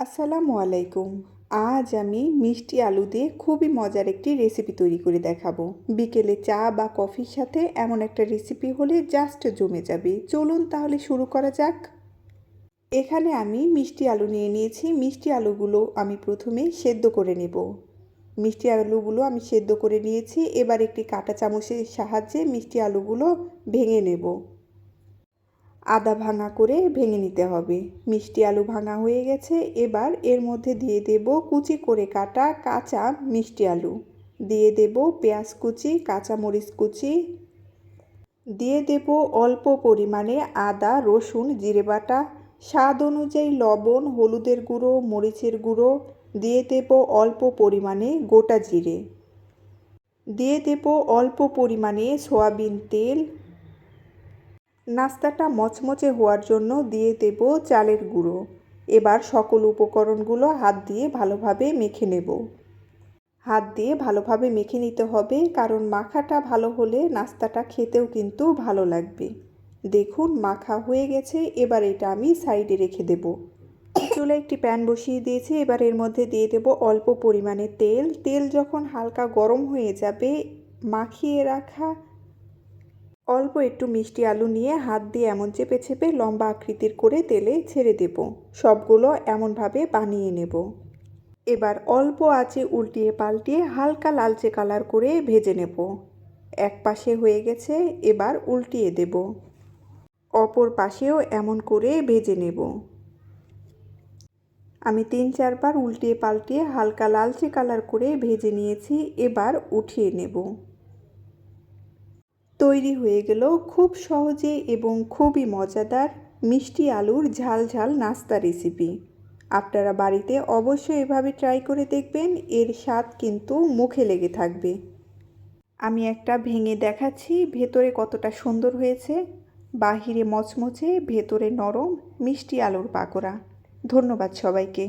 আসসালামু আলাইকুম। আজ আমি মিষ্টি আলু দিয়ে খুবই মজার একটি রেসিপি তৈরি করে দেখাবো। বিকেলে চা বা কফির সাথে এমন একটা রেসিপি হলে জাস্ট জমে যাবে। চলুন তাহলে শুরু করা যাক। এখানে আমি মিষ্টি আলু নিয়ে নিয়েছি। মিষ্টি আলুগুলো আমি প্রথমে সেদ্ধ করে নেব। মিষ্টি আলুগুলো আমি সেদ্ধ করে নিয়েছি। এবার একটি কাঁটা চামচের সাহায্যে মিষ্টি আলুগুলো ভেঙে নেব। আদা ভাঙা করে ভেঙে নিতে হবে। মিষ্টি আলু ভাঙা হয়ে গেছে। এবার এর মধ্যে দিয়ে দেব কুচি করে কাটা কাঁচা মিষ্টি আলু। দিয়ে দেব পেঁয়াজ কুচি কাঁচা মরিচ কুচি। দিয়ে দেব অল্প পরিমাণে আদা, রসুন, জিরে বাটা। স্বাদ অনুযায়ী লবণ, হলুদের গুঁড়ো, মরিচের গুঁড়ো। দিয়ে দেব অল্প পরিমাণে গোটা জিরে। দিয়ে দেব অল্প পরিমাণে সয়াবিন তেল। নাস্তাটা মচমচে হওয়ার জন্য দিয়ে দেব চালের গুঁড়ো। এবার সকল উপকরণগুলো হাত দিয়ে ভালোভাবে মেখে নেব। হাত দিয়ে ভালোভাবে মেখে নিতে হবে, কারণ মাখাটা ভালো হলে নাস্তাটা খেতেও কিন্তু ভালো লাগবে। দেখুন, মাখা হয়ে গেছে, এবার এটা আমি সাইডে রেখে দেব। চুলে একটি প্যান বসিয়ে দিয়েছি, এবার এর মধ্যে দিয়ে দেব অল্প পরিমাণে তেল। তেল যখন হালকা গরম হয়ে যাবে, মাখিয়ে রাখা অল্প একটু মিষ্টি আলু নিয়ে হাত দিয়ে এমন চেপে চেপে লম্বা আকৃতির করে তেলে ছেড়ে দেব। সবগুলো এমনভাবে বানিয়ে নেব। এবার অল্প আঁচে উল্টিয়ে পাল্টিয়ে হালকা লালচে কালার করে ভেজে নেব। এক পাশে হয়ে গেছে, এবার উল্টিয়ে দেব। অপর পাশেও এমন করে ভেজে নেব। আমি তিন চারবার উল্টিয়ে পাল্টিয়ে হালকা লালচে কালার করে ভেজে নিয়েছি, এবার উঠিয়ে নেব। তৈরি হয়ে গেল খুব সহজে এবং খুবই মজাদার মিষ্টি আলুর ঝাল ঝাল নাস্তা রেসিপি। আপনারা বাড়িতে অবশ্যই এভাবে ট্রাই করে দেখবেন, এর স্বাদ কিন্তু মুখে লেগে থাকবে। আমি একটা ভেঙে দেখাচ্ছি, ভেতরে কতটা সুন্দর হয়েছে। বাহিরে মচমচে, ভেতরে নরম মিষ্টি আলুর পাকোড়া। ধন্যবাদ সবাইকে।